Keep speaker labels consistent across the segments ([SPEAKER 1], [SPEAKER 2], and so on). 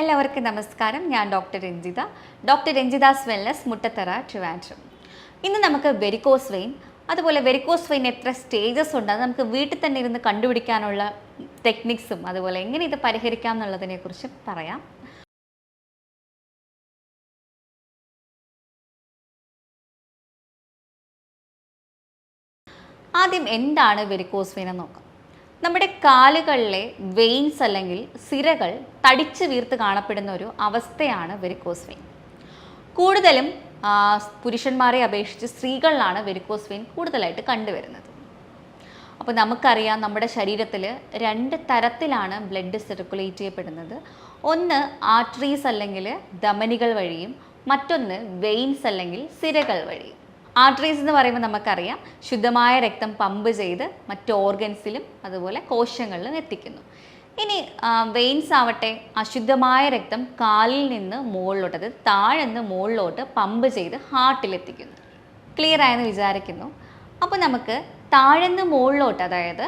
[SPEAKER 1] എല്ലാവർക്കും നമസ്കാരം. ഞാൻ doctor Ranjitha. Doctor Ranjitha's wellness Muttathara Trivandrum. ഇന്ന് നമുക്ക് വെരിക്കോസ് വെയിൻ അതുപോലെ വെരിക്കോസ് വെയിൻ എത്ര സ്റ്റേജസ് ഉണ്ട് അത് നമുക്ക് വീട്ടിൽ തന്നെ ഇരുന്ന് കണ്ടുപിടിക്കാനുള്ള ടെക്നിക്സും അതുപോലെ എങ്ങനെ ഇത് പരിഹരിക്കാം എന്നുള്ളതിനെക്കുറിച്ച് പറയാം. ആദ്യം എന്താണ് വെരിക്കോസ് വെയിൻ എന്ന് നോക്കാം. നമ്മുടെ കാലുകളിലെ വെയിൻസ് അല്ലെങ്കിൽ സിരകൾ തടിച്ച് വീർത്ത് കാണപ്പെടുന്ന ഒരു അവസ്ഥയാണ് വെരിക്കോസ് വെയിൻ കൂടുതലും പുരുഷന്മാരെ അപേക്ഷിച്ച് സ്ത്രീകളിലാണ് വെരിക്കോസ് വെയിൻ കൂടുതലായിട്ട് കണ്ടുവരുന്നത്. അപ്പോൾ നമുക്കറിയാം നമ്മുടെ ശരീരത്തിൽ രണ്ട് തരത്തിലാണ് ബ്ലഡ് സർക്കുലേറ്റ് ചെയ്യപ്പെടുന്നത്. ഒന്ന് ആർട്ടറീസ് അല്ലെങ്കിൽ ധമനികൾ വഴിയും മറ്റൊന്ന് വെയിൻസ് അല്ലെങ്കിൽ സിരകൾ വഴിയും. ആർട്ടറീസ് എന്ന് പറയുമ്പോൾ നമുക്കറിയാം ശുദ്ധമായ രക്തം പമ്പ് ചെയ്ത് മറ്റ് ഓർഗൻസിലും അതുപോലെ കോശങ്ങളിലും എത്തിക്കുന്നു. ഇനി വെയിൻസ് ആവട്ടെ അശുദ്ധമായ രക്തം കാലിൽ നിന്ന് മുകളിലോട്ട് അത് താഴെ നിന്ന് മുകളിലോട്ട് പമ്പ് ചെയ്ത് ഹാർട്ടിലെത്തിക്കുന്നു ക്ലിയർ ആയെന്ന് വിചാരിക്കുന്നു. അപ്പോൾ നമുക്ക് താഴെന്ന് മുകളിലോട്ട് അതായത്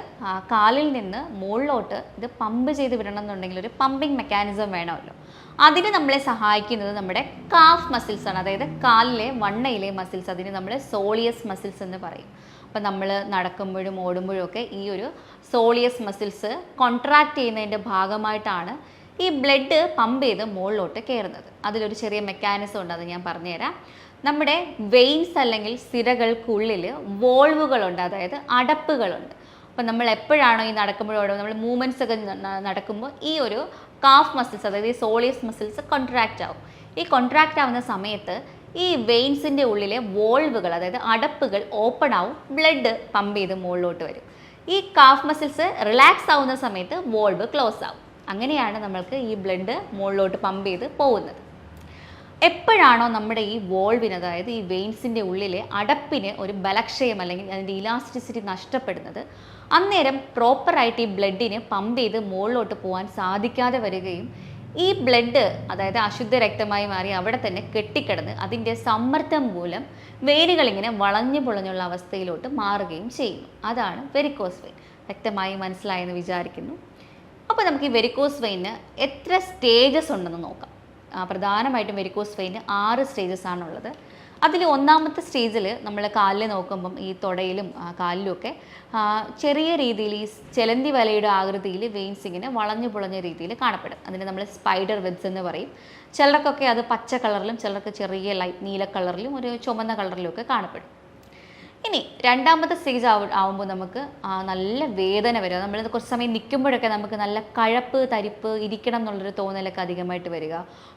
[SPEAKER 1] കാലിൽ നിന്ന് മുകളിലോട്ട് ഇത് പമ്പ് ചെയ്ത് വിടണം എന്നുണ്ടെങ്കിൽ ഒരു പമ്പിങ് മെക്കാനിസം വേണമല്ലോ. അതിന് നമ്മളെ സഹായിക്കുന്നത് നമ്മുടെ കാഫ് മസിൽസ് ആണ്. അതായത് കാലിലെ വണ്ണയിലെ മസിൽസ് അതിന് നമ്മൾ സോളിയസ് മസിൽസ് എന്ന് പറയും. അപ്പം നമ്മൾ നടക്കുമ്പോഴും ഓടുമ്പോഴും ഒക്കെ ഈ ഒരു സോളിയസ് മസിൽസ് കോൺട്രാക്ട് ചെയ്യുന്നതിന്റെ ഭാഗമായിട്ടാണ് ഈ ബ്ലഡ് പമ്പ് ചെയ്ത് മുകളിലോട്ട് കയറുന്നത് അതിലൊരു ചെറിയ മെക്കാനിസം ഉണ്ട് അത് ഞാൻ പറഞ്ഞുതരാം. നമ്മുടെ വെയിൻസ് അല്ലെങ്കിൽ സിരകൾക്കുള്ളിൽ വോൾവുകളുണ്ട് അതായത് അടപ്പുകളുണ്ട്. അപ്പം നമ്മൾ എപ്പോഴാണോ ഈ നടക്കുമ്പോഴോ നമ്മൾ മൂവ്മെന്റ്സ് ഒക്കെ നടക്കുമ്പോൾ ഈ ഒരു കാഫ് മസിൽസ് അതായത് ഈ സോളിയസ് മസിൽസ് കോൺട്രാക്റ്റ് ആവും. ഈ കോൺട്രാക്റ്റ് ആവുന്ന സമയത്ത് ഈ വെയിൻസിന്റെ ഉള്ളിലെ വോൾവുകൾ അതായത് അടപ്പുകൾ ഓപ്പൺ ആവും ബ്ലഡ് പമ്പ് ചെയ്ത് മുകളിലോട്ട് വരും. ഈ കാഫ് മസിൽസ് റിലാക്സ് ആവുന്ന സമയത്ത് വോൾവ് ക്ലോസ് ആവും. അങ്ങനെയാണ് നമ്മൾക്ക് ഈ ബ്ലഡ് മുകളിലോട്ട് പമ്പ് ചെയ്ത് പോകുന്നത്. എപ്പോഴാണോ നമ്മുടെ ഈ വോൾവിന് അതായത് ഈ വെയിൻസിന്റെ ഉള്ളിലെ അടപ്പിന് ഒരു ബലക്ഷയം അല്ലെങ്കിൽ അതിന്റെ ഇലാസ്റ്റിസിറ്റി നഷ്ടപ്പെടുന്നത് അന്നേരം പ്രോപ്പറായിട്ട് ഈ ബ്ലഡിന് പമ്പ് ചെയ്ത് മുകളിലോട്ട് പോകാൻ സാധിക്കാതെ വരികയും ഈ ബ്ലഡ് അതായത് അശുദ്ധ രക്തമായി മാറി അവിടെ തന്നെ കെട്ടിക്കിടന്ന് അതിന്റെ സമ്മർദ്ദം മൂലം വേരുകളിങ്ങനെ വളഞ്ഞു പൊളഞ്ഞുള്ള അവസ്ഥയിലോട്ട് മാറുകയും ചെയ്യുന്നു അതാണ് വെരിക്കോസ് വെയിൻ വ്യക്തമായി മനസ്സിലായെന്ന് വിചാരിക്കുന്നു. അപ്പോൾ നമുക്ക് ഈ വെരിക്കോസ് വെയിന് എത്ര സ്റ്റേജസ് ഉണ്ടെന്ന് നോക്കാം. പ്രധാനമായിട്ടും വെരിക്കോസ് വെയിന് ആറ് സ്റ്റേജസ് ആണുള്ളത്. അതിൽ ഒന്നാമത്തെ സ്റ്റേജിൽ നമ്മൾ കാലിൽ നോക്കുമ്പം ഈ തുടയിലും ആ, കാലിലും ഒക്കെ ആ, ചെറിയ രീതിയിൽ ഈ ചെലന്തി വലയുടെ ആകൃതിയിൽ വെയിൻസ് ഇങ്ങനെ വളഞ്ഞു പുളഞ്ഞ രീതിയിൽ കാണപ്പെടും. അതിന് നമ്മൾ സ്പൈഡർ വെബ്സ് എന്ന് പറയും. ചിലർക്കൊക്കെ അത് പച്ച കളറിലും ചിലർക്ക് ചെറിയ ലൈറ്റ് നീല കളറിലും ഒരു ചുമന്ന കളറിലും ഒക്കെ കാണപ്പെടും. ഇനി രണ്ടാമത്തെ സ്റ്റേജ് ആവ ആവുമ്പോൾ നമുക്ക് നല്ല വേദന വരിക നമ്മൾ കുറച്ച് സമയം നിൽക്കുമ്പോഴൊക്കെ നമുക്ക് നല്ല കഴപ്പ് തരിപ്പ് ഇരിക്കണം എന്നുള്ളൊരു തോന്നലൊക്കെ അധികമായിട്ട് വരിക.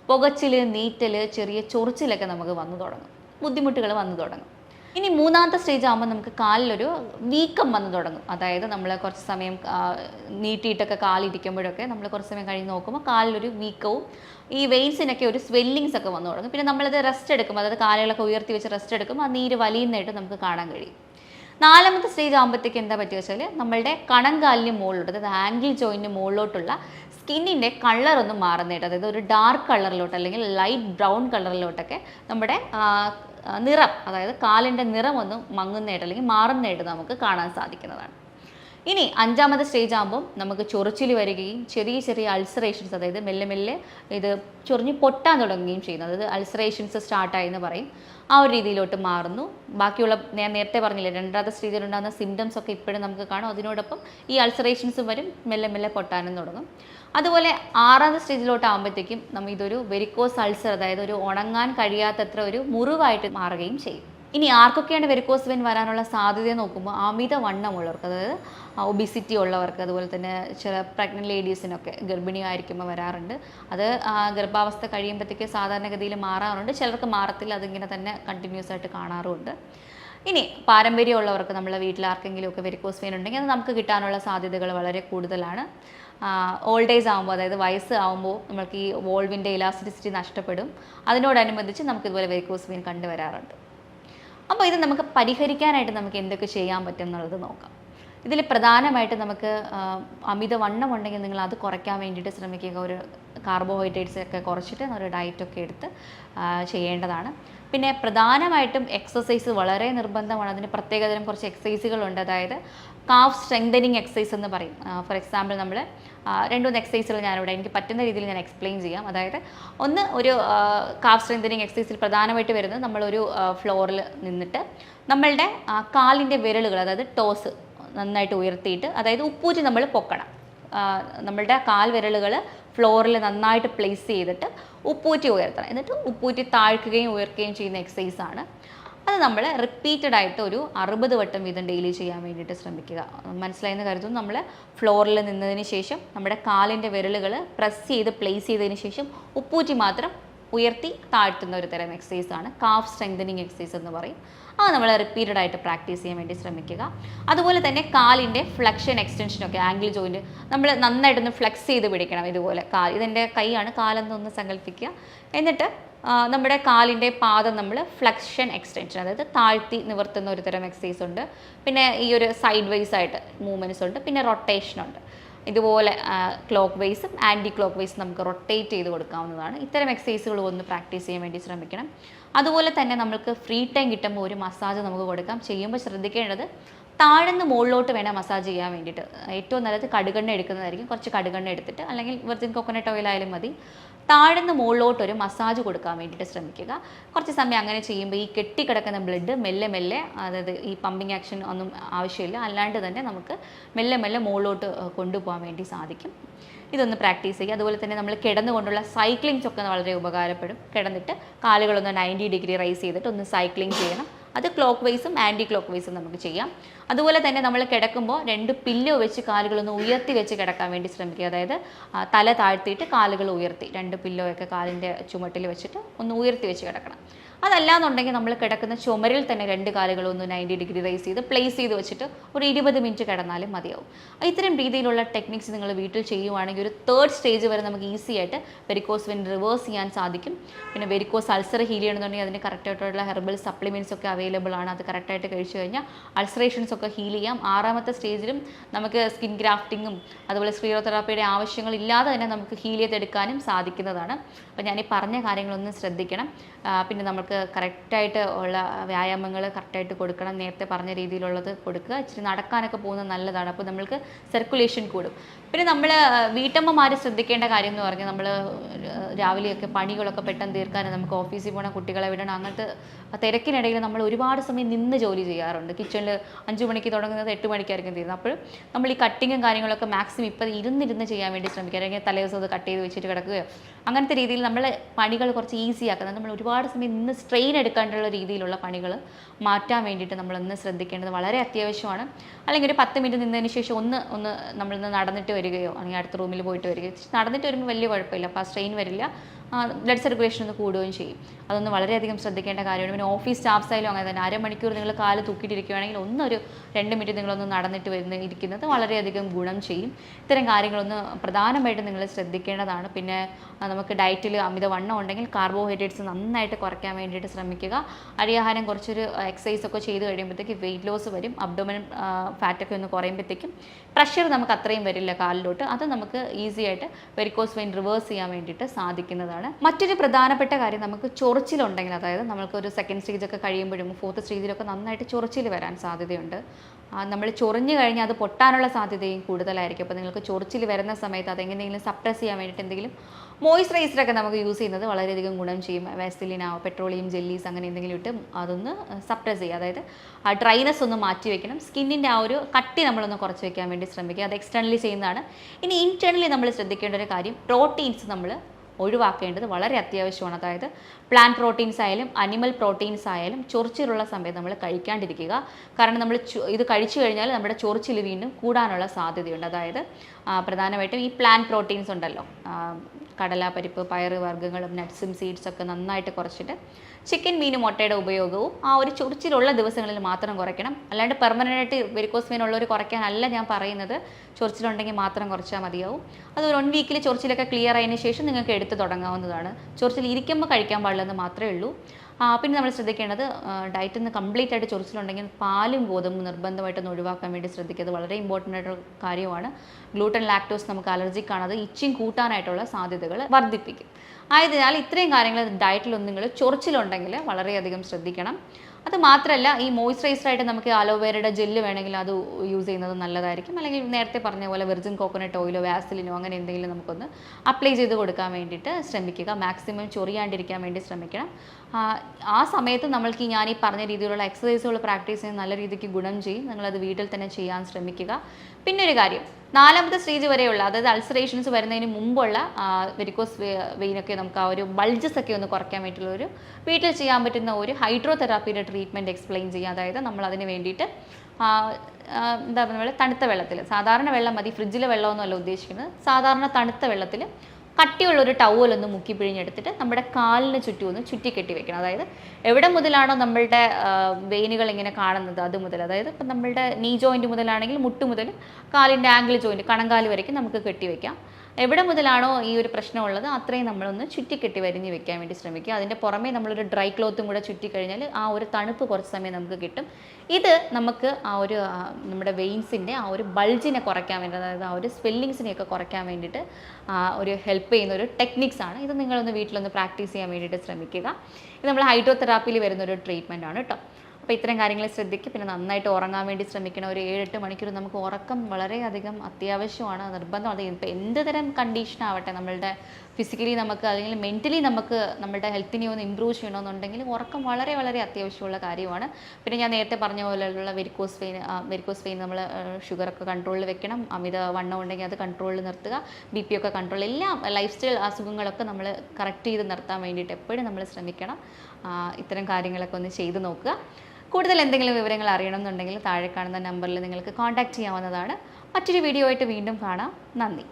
[SPEAKER 1] പുകച്ചിൽ നീറ്റൽ ചെറിയ ചൊറിച്ചിലൊക്കെ നമുക്ക് വന്നു തുടങ്ങും. ബുദ്ധിമുട്ടുകൾ വന്നു തുടങ്ങും. ഇനി മൂന്നാമത്തെ സ്റ്റേജ് ആകുമ്പോൾ നമുക്ക് കാലിലൊരു വീക്കം വന്ന് തുടങ്ങും. അതായത് നമ്മൾ കുറച്ച് സമയം നീട്ടിയിട്ടൊക്കെ കാലിരിക്കുമ്പോഴൊക്കെ നമ്മൾ കുറച്ച് സമയം കഴിഞ്ഞ് നോക്കുമ്പോൾ കാലിലൊരു വീക്കവും ഈ വെയിൻസിനൊക്കെ ഒരു സ്വെല്ലിങ്സ് ഒക്കെ വന്നു തുടങ്ങും. പിന്നെ നമ്മളത് റെസ്റ്റ് എടുക്കും അതായത് കാലുകളൊക്കെ ഉയർത്തി വെച്ച് റെസ്റ്റ് എടുക്കും ആ നീര് വലിയുന്നതായിട്ട് നമുക്ക് കാണാൻ കഴിയും. നാലാമത്തെ സ്റ്റേജ് ആകുമ്പോഴത്തേക്ക് എന്താ പറ്റുക വെച്ചാൽ നമ്മളുടെ കണങ്കാലിന് മുകളിലോട്ട് അതായത് ആംഗിൾ ജോയിന്റിന് മുകളിലോട്ടുള്ള സ്കിന്നിന്റെ കളർ ഒന്ന് മാറുന്നതായിട്ട് അതായത് ഒരു ഡാർക്ക് കളറിലോട്ട് അല്ലെങ്കിൽ ലൈറ്റ് ബ്രൗൺ കളറിലോട്ടൊക്കെ നമ്മുടെ നിറം അതായത് കാലിന്റെ നിറം ഒന്ന് മങ്ങുന്നതായിട്ട് അല്ലെങ്കിൽ മാറുന്നതായിട്ട് നമുക്ക് കാണാൻ സാധിക്കുന്നതാണ്. ഇനി അഞ്ചാമത്തെ സ്റ്റേജ് ആകുമ്പോൾ നമുക്ക് ചൊറിച്ചിൽ വരികയും ചെറിയ ചെറിയ അൾസറേഷൻസ് അതായത് മെല്ലെ മെല്ലെ ഇത് ചൊറിഞ്ഞ് പൊട്ടാൻ തുടങ്ങുകയും ചെയ്യുന്നു. അതായത് അൾസറേഷൻസ് സ്റ്റാർട്ടായി എന്ന് പറയും. ആ ഒരു രീതിയിലോട്ട് മാറുന്നു. ബാക്കിയുള്ള ഞാൻ നേരത്തെ പറഞ്ഞില്ലേ രണ്ടാമത്തെ സ്റ്റേജിൽ ഉണ്ടാകുന്ന സിംറ്റംസ് ഒക്കെ ഇപ്പോഴും നമുക്ക് കാണും. അതിനോടൊപ്പം ഈ അൾസറേഷൻസ് വരും മെല്ലെ മെല്ലെ പൊട്ടാനും തുടങ്ങും. അതുപോലെ ആറാമത്തെ സ്റ്റേജിലോട്ട് ആകുമ്പോഴത്തേക്കും നമ്മൾ ഇതൊരു വെരിക്കോസ് അൾസർ അതായത് ഒരു ഉണങ്ങാൻ കഴിയാത്തത്ര ഒരു മുറിവായിട്ട് മാറുകയും ചെയ്യും. ഇനി ആർക്കൊക്കെയാണ് വെരിക്കോസ് വെയിൻ വരാനുള്ള സാധ്യത നോക്കുമ്പോൾ അമിത വണ്ണമുള്ളവർക്ക് അതായത് ഒബിസിറ്റി ഉള്ളവർക്ക് അതുപോലെ തന്നെ ചില പ്രഗ്നന്റ് ലേഡീസിനൊക്കെ ഗർഭിണിയായിരിക്കുമ്പോൾ വരാറുണ്ട്. അത് ഗർഭാവസ്ഥ കഴിയുമ്പോഴത്തേക്ക് സാധാരണഗതിയിൽ മാറാറുണ്ട്. ചിലർക്ക് മാറത്തില്ല അതിങ്ങനെ തന്നെ കണ്ടിന്യൂസ് ആയിട്ട് കാണാറുമുണ്ട്. ഇനി പാരമ്പര്യമുള്ളവർക്ക് നമ്മളെ വീട്ടിൽ ആർക്കെങ്കിലും ഒക്കെ വെരിക്കോസ് വെയിൻ ഉണ്ടെങ്കിൽ അത് നമുക്ക് കിട്ടാനുള്ള സാധ്യതകൾ വളരെ കൂടുതലാണ്. ഓൾഡ് ഏജ് ആകുമ്പോൾ അതായത് വയസ്സ് ആകുമ്പോൾ നമ്മൾക്ക് ഈ വോൾവിന്റെ ഇലാസ്റ്റിസിറ്റി നഷ്ടപ്പെടും. അതിനോടനുബന്ധിച്ച് നമുക്ക് ഇതുപോലെ വെരിക്കോസ് വെയിൻ കണ്ടുവരാറുണ്ട്. അപ്പോൾ ഇത് നമുക്ക് പരിഹരിക്കാനായിട്ട് നമുക്ക് എന്തൊക്കെ ചെയ്യാൻ പറ്റും എന്നുള്ളത് നോക്കാം. ഇതിൽ പ്രധാനമായിട്ട് നമുക്ക് അമിത വണ്ണം ഉണ്ടെങ്കിൽ നിങ്ങൾ അത് കുറയ്ക്കാൻ വേണ്ടിയിട്ട് ശ്രമിക്കുക. ഒരു കാർബോഹൈഡ്രേറ്റ്സ് ഒക്കെ കുറച്ചിട്ട് ഒരു ഡയറ്റൊക്കെ എടുത്ത് ചെയ്യേണ്ടതാണ്. പിന്നെ പ്രധാനമായിട്ടും എക്സസൈസ് വളരെ നിർബന്ധമാണ്. അതിന് പ്രത്യേകതരം കുറച്ച് എക്സസൈസുകളുണ്ട് അതായത് കാഫ് സ്ട്രെങ്തനിങ് എക്സസൈസ് എന്ന് പറയും. ഫോർ എക്സാമ്പിൾ നമ്മൾ രണ്ട് മൂന്ന് എക്സസൈസുകൾ ഞാനിവിടെ എനിക്ക് പറ്റുന്ന രീതിയിൽ ഞാൻ എക്സ്പ്ലെയിൻ ചെയ്യാം. അതായത് ഒന്ന് ഒരു കാഫ് സ്ട്രെങ്തനിങ് എക്സസൈസിൽ പ്രധാനമായിട്ട് വരുന്നത് നമ്മളൊരു ഫ്ലോറിൽ നിന്നിട്ട് നമ്മളുടെ കാലിന്റെ വിരലുകൾ അതായത് ടോസ് നന്നായിട്ട് ഉയർത്തിയിട്ട് അതായത് ഉപ്പൂറ്റി നമ്മൾ പൊക്കണം. നമ്മളുടെ കാൽ വിരലുകൾ ഫ്ലോറിൽ നന്നായിട്ട് പ്ലേസ് ചെയ്തിട്ട് ഉപ്പൂറ്റി ഉയർത്തണം. എന്നിട്ട് ഉപ്പൂറ്റി താഴ്ക്കുകയും ഉയർക്കുകയും ചെയ്യുന്ന എക്സസൈസ് ആണ്. അത് നമ്മൾ റിപ്പീറ്റഡ് ആയിട്ട് ഒരു അറുപത് വട്ടം വീതം ഡെയിലി ചെയ്യാൻ വേണ്ടിയിട്ട് ശ്രമിക്കുക. മനസ്സിലായെന്ന് കരുതുന്നു. നമ്മൾ ഫ്ലോറിൽ നിന്നതിന് ശേഷം നമ്മുടെ കാലിന്റെ വിരലുകൾ പ്രസ് ചെയ്ത് പ്ലേസ് ചെയ്തതിന് ശേഷം ഉപ്പൂറ്റി മാത്രം ഉയർത്തി താഴ്ത്തുന്ന ഒരു തരം എക്സസൈസ് ആണ്. കാഫ് സ്ട്രെങ്തനിങ് എക്സസൈസ് എന്ന് പറയും. അത് നമ്മൾ റിപ്പീറ്റഡ് ആയിട്ട് പ്രാക്ടീസ് ചെയ്യാൻ വേണ്ടി ശ്രമിക്കുക. അതുപോലെ തന്നെ കാലിന്റെ ഫ്ലക്ഷൻ എക്സ്റ്റൻഷൻ ഒക്കെ ആംഗിൾ ജോയിന്റ് നമ്മൾ നന്നായിട്ടൊന്ന് ഫ്ലെക്സ് ചെയ്ത് പിടിക്കണം ഇതുപോലെ. കാൽ ഇതെന്റെ കൈയാണ്. കാലെന്നൊന്ന് സങ്കല്പിക്കുക എന്നിട്ട് നമ്മുടെ കാലിന്റെ പാദം നമ്മൾ ഫ്ലക്ഷൻ എക്സ്റ്റൻഷൻ അതായത് താഴ്ത്തി നിവർത്തുന്ന ഒരു തരം എക്സസൈസ് ഉണ്ട്. പിന്നെ ഈ ഒരു സൈഡ് വൈസ് ആയിട്ട് മൂവ്മെന്റ്സ് ഉണ്ട്. പിന്നെ റൊട്ടേഷൻ ഉണ്ട്. ഇതുപോലെ ക്ലോക്ക് വൈസും ആന്റി ക്ലോക്ക് വൈസും നമുക്ക് റൊട്ടേറ്റ് ചെയ്ത് കൊടുക്കാവുന്നതാണ്. ഇത്തരം എക്സസൈസുകൾ ഒന്ന് പ്രാക്ടീസ് ചെയ്യാൻ വേണ്ടി ശ്രമിക്കണം. അതുപോലെ തന്നെ നമുക്ക് ഫ്രീ ടൈം കിട്ടുമ്പോൾ ഒരു മസാജ് നമുക്ക് കൊടുക്കാം. ചെയ്യുമ്പോൾ ശ്രദ്ധിക്കേണ്ടത് താഴ്ന്ന് മുകളിലോട്ട് വേണം മസാജ് ചെയ്യാൻ വേണ്ടിയിട്ട്. ഏറ്റവും നല്ലത് കടുകെണ്ണ എടുക്കുന്നതായിരിക്കും. കുറച്ച് കടുകെണ്ണ എടുത്തിട്ട് അല്ലെങ്കിൽ വെർജിൻ കോക്കനട്ട് ഓയിൽ ആയാലും മതി. താഴ്ന്ന് മുകളിലോട്ട് ഒരു മസാജ് കൊടുക്കാൻ വേണ്ടിയിട്ട് ശ്രമിക്കുക. കുറച്ച് സമയം അങ്ങനെ ചെയ്യുമ്പോൾ ഈ കെട്ടിക്കിടക്കുന്ന ബ്ലഡ് മെല്ലെ മെല്ലെ അതായത് ഈ പമ്പിങ് ആക്ഷൻ ഒന്നും ആവശ്യമില്ല. അല്ലാണ്ട് തന്നെ നമുക്ക് മെല്ലെ മെല്ലെ മുകളിലോട്ട് കൊണ്ടുപോകാൻ വേണ്ടി സാധിക്കും. ഇതൊന്ന് പ്രാക്ടീസ് ചെയ്യുക. അതുപോലെ തന്നെ നമ്മൾ കിടന്നുകൊണ്ടുള്ള സൈക്ലിങ്സ് ഒക്കെ വളരെ ഉപകാരപ്പെടും. കിടന്നിട്ട് കാലുകളൊന്ന് നയന്റി ഡിഗ്രി റൈസ് ചെയ്തിട്ട് ഒന്ന് സൈക്ലിംഗ് ചെയ്യണം. അത് ക്ലോക്ക് വൈസും ആന്റി ക്ലോക്ക് വൈസും നമുക്ക് ചെയ്യാം. അതുപോലെ തന്നെ നമ്മൾ കിടക്കുമ്പോൾ രണ്ട് പില്ലോ വെച്ച് കാലുകളൊന്ന് ഉയർത്തി വെച്ച് കിടക്കാൻ വേണ്ടി ശ്രമിക്കുക. അതായത് തല താഴ്ത്തിയിട്ട് കാലുകൾ ഉയർത്തി രണ്ട് പില്ലോ ഒക്കെ കാലിന്റെ ചുമട്ടിൽ വെച്ചിട്ട് ഒന്ന് ഉയർത്തി വെച്ച് കിടക്കണം. അതല്ലാന്നുണ്ടെങ്കിൽ നമ്മൾ കിടക്കുന്ന ചുമരിൽ തന്നെ രണ്ട് കാലുകൾ ഒന്ന് നയന്റി ഡിഗ്രി റൈസ് ചെയ്ത് പ്ലേസ് ചെയ്ത് വെച്ചിട്ട് ഒരു ഇരുപത് മിനിറ്റ് കിടന്നാലും മതിയാവും. ഇത്തരം രീതിയിലുള്ള ടെക്നിക്സ് നിങ്ങൾ വീട്ടിൽ ചെയ്യുവാണെങ്കിൽ ഒരു തേർഡ് സ്റ്റേജ് വരെ നമുക്ക് ഈസി ആയിട്ട് വെരിക്കോസ് വെൻ റിവേഴ്സ് ചെയ്യാൻ സാധിക്കും. പിന്നെ വെരിക്കോസ് അൾസർ ഹീൽ ചെയ്യണമെന്നുണ്ടെങ്കിൽ അതിന് കറക്റ്റായിട്ടുള്ള ഹെർബൽ സപ്ലിമെന്റ്സ് ഒക്കെ അവൈലബിൾ ആണ്. അത് കറക്റ്റായിട്ട് കഴിച്ചു കഴിഞ്ഞാൽ അൾസറേഷൻസ് ഒക്കെ ഹീൽ ചെയ്യാം. ആറാമത്തെ സ്റ്റേജിലും നമുക്ക് സ്കിൻ ഗ്രാഫ്റ്റിങ്ങും അതുപോലെ സ്ക്രീറോതെറാപ്പിയുടെ ആവശ്യങ്ങളില്ലാതെ തന്നെ നമുക്ക് ഹീൽ ചെയ്തെടുക്കാനും സാധിക്കുന്നതാണ്. അപ്പോൾ ഞാൻ ഈ പറഞ്ഞ കാര്യങ്ങളൊന്നും ശ്രദ്ധിക്കണം. പിന്നെ നമുക്ക് കറക്റ്റായിട്ട് ഉള്ള വ്യായാമങ്ങൾ കറക്റ്റായിട്ട് കൊടുക്കണം. നേരത്തെ പറഞ്ഞ രീതിയിലുള്ളത് കൊടുക്കുക. ഇച്ചിരി നടക്കാനൊക്കെ പോകുന്നത് നല്ലതാണ്. അപ്പോൾ നമ്മൾക്ക് സർക്കുലേഷൻ കൂടും. പിന്നെ നമ്മൾ വീട്ടമ്മമാർ ശ്രദ്ധിക്കേണ്ട കാര്യം എന്ന് പറഞ്ഞാൽ നമ്മൾ രാവിലെയൊക്കെ പണികളൊക്കെ പെട്ടെന്ന് തീർക്കാൻ നമുക്ക് ഓഫീസിൽ പോകണം കുട്ടികളെ വിടണം. അങ്ങനത്തെ തിരക്കിനിടയിൽ നമ്മൾ ഒരുപാട് സമയം നിന്ന് ജോലി ചെയ്യാറുണ്ട്. കിച്ചണിൽ അഞ്ച് മണിക്ക് തുടങ്ങുന്നത് എട്ട് മണിക്കായിരിക്കും തീരുന്നത്. അപ്പോൾ നമ്മൾ ഈ കട്ടിങ്ങും കാര്യങ്ങളൊക്കെ മാക്സിമം ഇപ്പം ഇരുന്നിരുന്ന് ചെയ്യാൻ വേണ്ടി ശ്രമിക്കുക. അല്ലെങ്കിൽ തലേദിവസം അത് കട്ട് ചെയ്ത് വെച്ചിട്ട് കിടക്കുകയോ അങ്ങനത്തെ രീതിയിൽ നമ്മൾ പണികൾ കുറച്ച് ഈസി ആക്കുന്നത്. നമ്മൾ ഒരുപാട് സമയം ഇന്ന് സ്ട്രെയിൻ എടുക്കാണ്ടുള്ള രീതിയിലുള്ള പണികൾ മാറ്റാൻ വേണ്ടിയിട്ട് നമ്മളൊന്ന് ശ്രദ്ധിക്കേണ്ടത് വളരെ അത്യാവശ്യമാണ്. അല്ലെങ്കിൽ ഒരു പത്ത് മിനിറ്റ് നിന്നതിന് ശേഷം ഒന്ന് ഒന്ന് നമ്മളിന്ന് നടന്നിട്ട് വരികയോ അല്ലെങ്കിൽ അടുത്ത റൂമിൽ പോയിട്ട് വരികയോ നടന്നിട്ട് വരുമ്പോൾ വലിയ കുഴപ്പമില്ല. അപ്പോൾ ആ സ്ട്രെയിൻ വരില്ല. ബ്ലഡ് സർക്കുലേഷൻ ഒന്ന് കൂടുകയും ചെയ്യും. അതൊന്ന് വളരെയധികം ശ്രദ്ധിക്കേണ്ട കാര്യമാണ്. പിന്നെ ഓഫീസ് സ്റ്റാഫ്സ് ആയാലും അങ്ങനെ തന്നെ. അരമണിക്കൂർ നിങ്ങൾ കാൽ തൂക്കിയിട്ടിരിക്കുകയാണെങ്കിൽ ഒന്നൊരു രണ്ട് മിനിറ്റ് നിങ്ങളൊന്ന് നടന്നിട്ട് വരുന്ന ഇരിക്കുന്നത് വളരെയധികം ഗുണം ചെയ്യും. ഇത്തരം കാര്യങ്ങളൊന്ന് പ്രധാനമായിട്ടും നിങ്ങൾ ശ്രദ്ധിക്കേണ്ടതാണ്. പിന്നെ നമുക്ക് ഡയറ്റിൽ അമിതവണ്ണം ഉണ്ടെങ്കിൽ കാർബോഹൈഡ്രേറ്റ്സ് നന്നായിട്ട് കുറയ്ക്കാൻ വേണ്ടിയിട്ട് ശ്രമിക്കുക. അരിയാഹാരം കുറച്ചൊരു എക്സസൈസ് ഒക്കെ ചെയ്ത് കഴിയുമ്പോഴത്തേക്ക് വെയിറ്റ് ലോസ് വരും. അബ്ഡോമൻ ഫാറ്റൊക്കെ ഒന്ന് കുറയുമ്പോഴത്തേക്കും പ്രഷർ നമുക്ക് അത്രയും വരില്ല കാലിലോട്ട്. അത് നമുക്ക് ഈസി ആയിട്ട് വെരിക്കോസ് വെയിൻ റിവേഴ്സ് ചെയ്യാൻ വേണ്ടിയിട്ട് സാധിക്കുന്നതാണ്. മറ്റൊരു പ്രധാനപ്പെട്ട കാര്യം നമുക്ക് ചൊറിച്ചിലുണ്ടെങ്കിൽ അതായത് നമുക്ക് ഒരു സെക്കൻഡ് സ്റ്റേജ് ഒക്കെ കഴിയുമ്പോഴും ഫോർത്ത് സ്റ്റേജിലൊക്കെ നന്നായിട്ട് ചൊറിച്ചിൽ വരാൻ സാധ്യതയുണ്ട്. നമ്മൾ ചൊറിഞ്ഞു കഴിഞ്ഞാൽ അത് പൊട്ടാനുള്ള സാധ്യതയും കൂടുതലായിരിക്കും. അപ്പോൾ നിങ്ങൾക്ക് ചൊറിച്ചിൽ വരുന്ന സമയത്ത് അതെങ്ങനെയെങ്കിലും സപ്രസ് ചെയ്യാൻ വേണ്ടിയിട്ട് എന്തെങ്കിലും മോയ്സ്ചറൈസറൊക്കെ നമുക്ക് യൂസ് ചെയ്യുന്നത് വളരെയധികം ഗുണം ചെയ്യും. വാസ്ലിനോ പെട്രോളിയം ജെല്ലീസ് അങ്ങനെ എന്തെങ്കിലും ഇട്ട് അതൊന്ന് സപ്രസ് ചെയ്യുക. അതായത് ആ ഡ്രൈനസ് ഒന്ന് മാറ്റി വെക്കണം. സ്കിന്നിന്റെ ആ ഒരു കട്ടി നമ്മളൊന്ന് കുറച്ച് വെക്കാൻ വേണ്ടി ശ്രമിക്കുക. അത് എക്സ്റ്റേണലി ചെയ്യുന്നതാണ്. ഇനി ഇന്റേർണലി നമ്മൾ ശ്രദ്ധിക്കേണ്ട ഒരു കാര്യം പ്രോട്ടീൻസ് നമ്മൾ ഒഴിവാക്കേണ്ടത് വളരെ അത്യാവശ്യമാണ്. അതായത് പ്ലാന്റ് പ്രോട്ടീൻസ് ആയാലും അനിമൽ പ്രോട്ടീൻസ് ആയാലും ചൊറിച്ചിലുള്ള സമയത്ത് നമ്മൾ കഴിക്കാണ്ടിരിക്കുക. കാരണം നമ്മൾ ഇത് കഴിച്ചു കഴിഞ്ഞാൽ നമ്മുടെ ചൊറിച്ചിൽ വീണ്ടും കൂടാനുള്ള സാധ്യതയുണ്ട്. അതായത് പ്രധാനമായിട്ടും ഈ പ്ലാന്റ് പ്രോട്ടീൻസ് ഉണ്ടല്ലോ. പയർ പയറ് വർഗങ്ങളും നട്ട്സും സീഡ്സൊക്കെ നന്നായിട്ട് കുറച്ചിട്ട് ചിക്കൻ മീൻ മുട്ടയുടെ ഉപയോഗവും ആ ഒരു ചൊറിച്ചിലുള്ള ദിവസങ്ങളിൽ മാത്രം കുറയ്ക്കണം. അല്ലാണ്ട് പെർമനന്റായിട്ട് വെരിക്കോസ് മീൻ ഉള്ളവർ കുറയ്ക്കാനല്ല ഞാൻ പറയുന്നത്. ചൊറിച്ചിലുണ്ടെങ്കിൽ മാത്രം കുറച്ചാൽ മതിയാവും. അത് ഒരു വൺ വീക്കിൽ ചൊറിച്ചിലൊക്കെ ക്ലിയർ ആയതിനു ശേഷം നിങ്ങൾക്ക് എടുത്ത് തുടങ്ങാവുന്നതാണ്. ചൊറിച്ചിൽ ഇരിക്കുമ്പോൾ കഴിക്കാൻ പാടില്ലെന്ന് മാത്രമേ ഉള്ളൂ. പിന്നെ നമ്മൾ ശ്രദ്ധിക്കേണ്ടത് ഡയറ്റിൽ നിന്ന് കംപ്ലീറ്റ് ആയിട്ട് ചൊറിച്ചിലുണ്ടെങ്കിൽ പാലും ഗോതമ്പും നിർബന്ധമായിട്ടൊന്ന് ഒഴിവാക്കാൻ വേണ്ടി ശ്രദ്ധിക്കുക. അത് വളരെ ഇമ്പോർട്ടന്റ് ആയിട്ടുള്ള കാര്യമാണ്. ഗ്ലൂട്ടൻ ലാക്ടോസ് നമുക്ക് അലർജി ആണ് അത് ഇച്ചിങ് കൂട്ടാനായിട്ടുള്ള സാധ്യതകൾ വർദ്ധിപ്പിക്കും. ആയതിനാൽ ഇത്രയും കാര്യങ്ങൾ ഡയറ്റിലൊന്നും നിങ്ങൾ ചൊറിച്ചിലുണ്ടെങ്കിൽ വളരെയധികം ശ്രദ്ധിക്കണം. അത് മാത്രമല്ല ഈ മോയ്സ്ചറൈസർ ആയിട്ട് നമുക്ക് അലോവേരയുടെ ജെല്ല് വേണമെങ്കിൽ അത് യൂസ് ചെയ്യുന്നത് നല്ലതായിരിക്കും. അല്ലെങ്കിൽ നേരത്തെ പറഞ്ഞ പോലെ വെർജിൻ കോക്കനട്ട് ഓയിലോ വാസലിനോ അങ്ങനെ എന്തെങ്കിലും നമുക്കൊന്ന് അപ്ലൈ ചെയ്ത് കൊടുക്കാൻ വേണ്ടിയിട്ട് ശ്രമിക്കുക. മാക്സിമം ചൊറിയാണ്ടിരിക്കാൻ വേണ്ടി ശ്രമിക്കണം. ആ, സമയത്ത് നമ്മൾക്ക് ഞാൻ ഈ പറഞ്ഞ രീതിയിലുള്ള എക്സസൈസുകൾ പ്രാക്ടീസ് ചെയ്യുന്ന നല്ല രീതിക്ക് ഗുണം ചെയ്യും. നിങ്ങളത് വീട്ടിൽ തന്നെ ചെയ്യാൻ ശ്രമിക്കുക. പിന്നെ ഒരു കാര്യം നാലാമത്തെ സ്റ്റേജ് വരെയുള്ള അതായത് അൾസറേഷൻസ് വരുന്നതിന് മുമ്പുള്ള വെരിക്കോസ് വെയിനൊക്കെ നമുക്ക് ആ ഒരു ബൾജസ് ഒക്കെ ഒന്ന് കുറയ്ക്കാൻ വേണ്ടിയിട്ടുള്ള ഒരു വീട്ടിൽ ചെയ്യാൻ പറ്റുന്ന ഒരു ഹൈഡ്രോതെറാപ്പിയുടെ ട്രീറ്റ്മെന്റ് എക്സ്പ്ലെയിൻ ചെയ്യുക അതായത് നമ്മൾ അതിന് വേണ്ടിയിട്ട് എന്താ പറയുക തണുത്ത വെള്ളത്തിൽ സാധാരണ വെള്ളം മതി ഫ്രിഡ്ജിലെ വെള്ളമൊന്നുമല്ല ഉദ്ദേശിക്കുന്നത് സാധാരണ തണുത്ത വെള്ളത്തിൽ കട്ടിയുള്ള ഒരു ടവൽ ഒന്ന് മുക്കി പിഴിഞ്ഞെടുത്തിട്ട് നമ്മുടെ കാലിന് ചുറ്റും ഒന്ന് ചുറ്റിക്കെട്ടി വെക്കണം. അതായത് എവിടെ മുതലാണോ നമ്മളുടെ വെയിനുകൾ ഇങ്ങനെ കാണുന്നത് അത് മുതൽ. അതായത് ഇപ്പം നമ്മളുടെ നീ ജോയിന്റ് മുതലാണെങ്കിൽ മുട്ട് മുതൽ കാലിന്റെ ആംഗിൾ ജോയിന്റ് കണങ്കാൽ വരയ്ക്കും നമുക്ക് കെട്ടി വെക്കാം. എവിടെ മുതലാണോ ഈ ഒരു പ്രശ്നമുള്ളത് അത്രയും നമ്മളൊന്ന് ചുറ്റിക്കെട്ടി വരിഞ്ഞ് വെക്കാൻ വേണ്ടി ശ്രമിക്കുക. അതിന്റെ പുറമേ നമ്മളൊരു ഡ്രൈ ക്ലോത്തും കൂടെ ചുറ്റിക്കഴിഞ്ഞാൽ ആ ഒരു തണുപ്പ് കുറച്ച് സമയം നമുക്ക് കിട്ടും. ഇത് നമുക്ക് ആ ഒരു നമ്മുടെ വെയിൻസിന്റെ ആ ഒരു ബൾജിനെ കുറയ്ക്കാൻ വേണ്ടി അതായത് ആ ഒരു സ്വെല്ലിങ്സിനെയൊക്കെ കുറയ്ക്കാൻ വേണ്ടിയിട്ട് ആ, ഒരു ഹെൽപ്പ് ചെയ്യുന്ന ഒരു ടെക്നിക്സ് ആണ്. ഇത് നിങ്ങളൊന്ന് വീട്ടിലൊന്ന് പ്രാക്ടീസ് ചെയ്യാൻ വേണ്ടിയിട്ട് ശ്രമിക്കുക. ഇത് നമ്മൾ ഹൈഡ്രോതെറാപ്പിയിൽ വരുന്ന ഒരു ട്രീറ്റ്മെന്റ് ആണ് കേട്ടോ. അപ്പോൾ ഇത്തരം കാര്യങ്ങൾ ശ്രദ്ധിക്കുക പിന്നെ നന്നായിട്ട് ഉറങ്ങാൻ വേണ്ടി ശ്രമിക്കണം. ഒരു ഏഴെട്ട് മണിക്കൂർ നമുക്ക് ഉറക്കം വളരെയധികം അത്യാവശ്യമാണ്. നിർബന്ധമാണ് ഇപ്പോൾ എന്ത് തരം കണ്ടീഷൻ ആവട്ടെ നമ്മളുടെ ഫിസിക്കലി നമുക്ക് അല്ലെങ്കിൽ മെന്റലി നമുക്ക് നമ്മുടെ ഹെൽത്തിനെ ഒന്ന് ഇമ്പ്രൂവ് ചെയ്യണമെന്നുണ്ടെങ്കിൽ ഉറക്കം വളരെ വളരെ അത്യാവശ്യമുള്ള കാര്യമാണ്. പിന്നെ ഞാൻ നേരത്തെ പറഞ്ഞ പോലെയുള്ള വെരിക്കോസ് വെയിൻ വെരിക്കോസ് വെയിൻ നമ്മൾ ഷുഗറൊക്കെ കൺട്രോളിൽ വെക്കണം. അമിത വണ്ണം ഉണ്ടെങ്കിൽ അത് കൺട്രോളിൽ നിർത്തുക. ബി പി ഒക്കെ കൺട്രോൾ എല്ലാം ലൈഫ് സ്റ്റൈൽ അസുഖങ്ങളൊക്കെ നമ്മൾ കറക്റ്റ് ചെയ്ത് നിർത്താൻ വേണ്ടിയിട്ട് എപ്പോഴും നമ്മൾ ശ്രമിക്കണം. ഇത്തരം കാര്യങ്ങളൊക്കെ ഒന്ന് ചെയ്ത് നോക്കുക. കൂടുതൽ എന്തെങ്കിലും വിവരങ്ങൾ അറിയണമെന്നുണ്ടെങ്കിൽ താഴെ കാണുന്ന നമ്പറിൽ നിങ്ങൾക്ക് കോൺടാക്റ്റ് ചെയ്യാവുന്നതാണ്. മറ്റൊരു വീഡിയോ ആയിട്ട് വീണ്ടും കാണാം. നന്ദി.